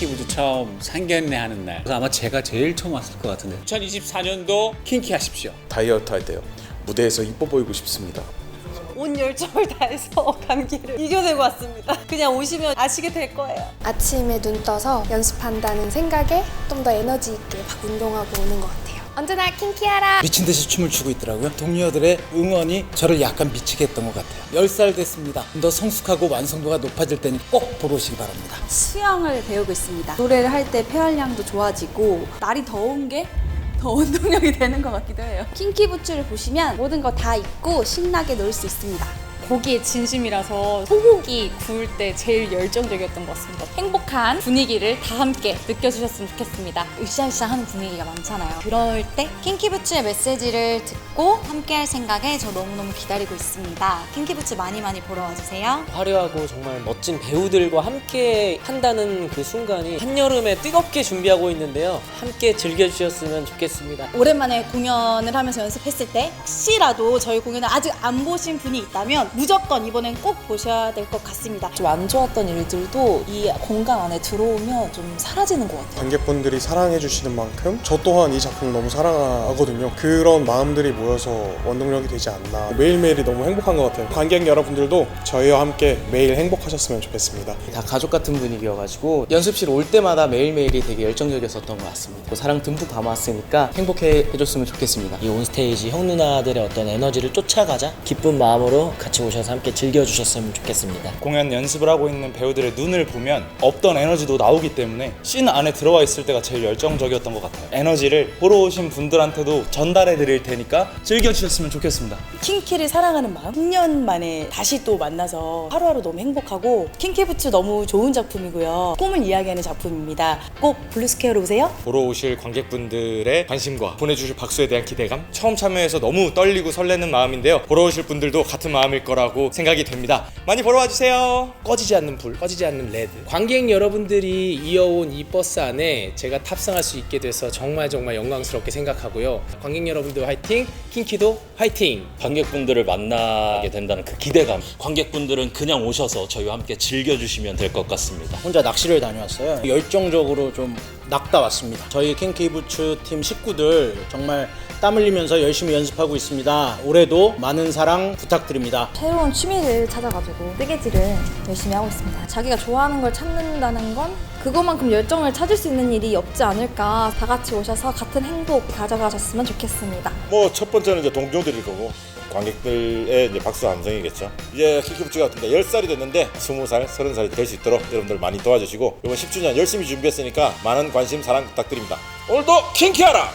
킹키부츠 처음 상견례 하는 날 그래서 아마 제가 제일 처음 왔을 것 같은데 2024년도 킹키 하십시오 다이어트 할 때요. 무대에서 이뻐 보이고 싶습니다. 온 열정을 다해서 감기를 이겨내고 왔습니다. 그냥 오시면 아시게 될 거예요. 아침에 눈 떠서 연습한다는 생각에 좀 더 에너지 있게 막 운동하고 오는 것 같아요. 언제나 킹키하라! 미친 듯이 춤을 추고 있더라고요. 동료들의 응원이 저를 약간 미치게 했던 것 같아요. 10살 됐습니다. 좀 더 성숙하고 완성도가 높아질 때니 꼭 보러 오시기 바랍니다. 수영을 배우고 있습니다. 노래를 할 때 폐활량도 좋아지고 날이 더운 게 더 운동력이 되는 것 같기도 해요. 킹키 부츠를 보시면 모든 거 다 입고 신나게 놀 수 있습니다. 고기에 진심이라서 소고기 구울 때 제일 열정적이었던 것 같습니다. 행복한 분위기를 다 함께 느껴주셨으면 좋겠습니다. 으쌰으쌰 하는 분위기가 많잖아요. 그럴 때 킹키부츠의 메시지를 듣고 함께할 생각에 저 너무너무 기다리고 있습니다. 킹키부츠 많이 많이 보러 와주세요. 화려하고 정말 멋진 배우들과 함께 한다는 그 순간이 한여름에 뜨겁게 준비하고 있는데요. 함께 즐겨주셨으면 좋겠습니다. 오랜만에 공연을 하면서 연습했을 때 혹시라도 저희 공연을 아직 안 보신 분이 있다면 무조건 이번엔 꼭 보셔야 될 것 같습니다. 좀 안 좋았던 일들도 이 공간 안에 들어오면 좀 사라지는 것 같아요. 관객분들이 사랑해 주시는 만큼 저 또한 이 작품을 너무 사랑하거든요. 그런 마음들이 모여서 원동력이 되지 않나. 매일매일이 너무 행복한 것 같아요. 관객 여러분들도 저희와 함께 매일 행복하셨으면 좋겠습니다. 다 가족 같은 분위기여가지고 연습실 올 때마다 매일매일이 되게 열정적이었었던 것 같습니다. 사랑 듬뿍 담았으니까 행복해 해줬으면 좋겠습니다. 이 온스테이지 형 누나들의 어떤 에너지를 쫓아가자 기쁜 마음으로 같이 오셔서 함께 즐겨주셨으면 좋겠습니다. 공연 연습을 하고 있는 배우들의 눈을 보면 없던 에너지도 나오기 때문에 씬 안에 들어와 있을 때가 제일 열정적이었던 것 같아요. 에너지를 보러 오신 분들한테도 전달해 드릴 테니까 즐겨주셨으면 좋겠습니다. 킹키를 사랑하는 마음. 10년 만에 다시 또 만나서 하루하루 너무 행복하고 킹키 부츠 너무 좋은 작품이고요. 꿈을 이야기하는 작품입니다. 꼭 블루스케어로 오세요. 보러 오실 관객분들의 관심과 보내주실 박수에 대한 기대감 처음 참여해서 너무 떨리고 설레는 마음인데요 보러 오실 분들도 같은 마음일 거 라고 생각이 됩니다 많이 보러 와주세요 꺼지지 않는 불, 꺼지지 않는 레드. 관객 여러분들이 이어온 이 버스 안에 제가 탑승할 수 있게 돼서 정말 정말 영광스럽게 생각하고요. 관객 여러분들 화이팅, 킹키도 화이팅! 관객분들을 만나게 된다는 그 기대감. 관객분들은 그냥 오셔서 저희와 함께 즐겨주시면 될 것 같습니다. 혼자 낚시를 다녀왔어요. 열정적으로 좀 낚다 왔습니다. 저희 킹키부츠 팀 식구들 정말 땀 흘리면서 열심히 연습하고 있습니다. 올해도 많은 사랑 부탁드립니다. 새로운 취미를 찾아가지고 뜨개질을 열심히 하고 있습니다. 자기가 좋아하는 걸 찾는다는 건 그것만큼 열정을 찾을 수 있는 일이 없지 않을까. 다 같이 오셔서 같은 행복 가져가셨으면 좋겠습니다. 뭐 첫 번째는 이제 동료들일 거고 관객들의 이제 박수 함성이겠죠. 이제 같은데 10살이 됐는데 20살, 30살이 될 수 있도록 여러분들 많이 도와주시고 이번 10주년 열심히 준비했으니까 많은 관심 사랑 부탁드립니다. 오늘도 킹키하라!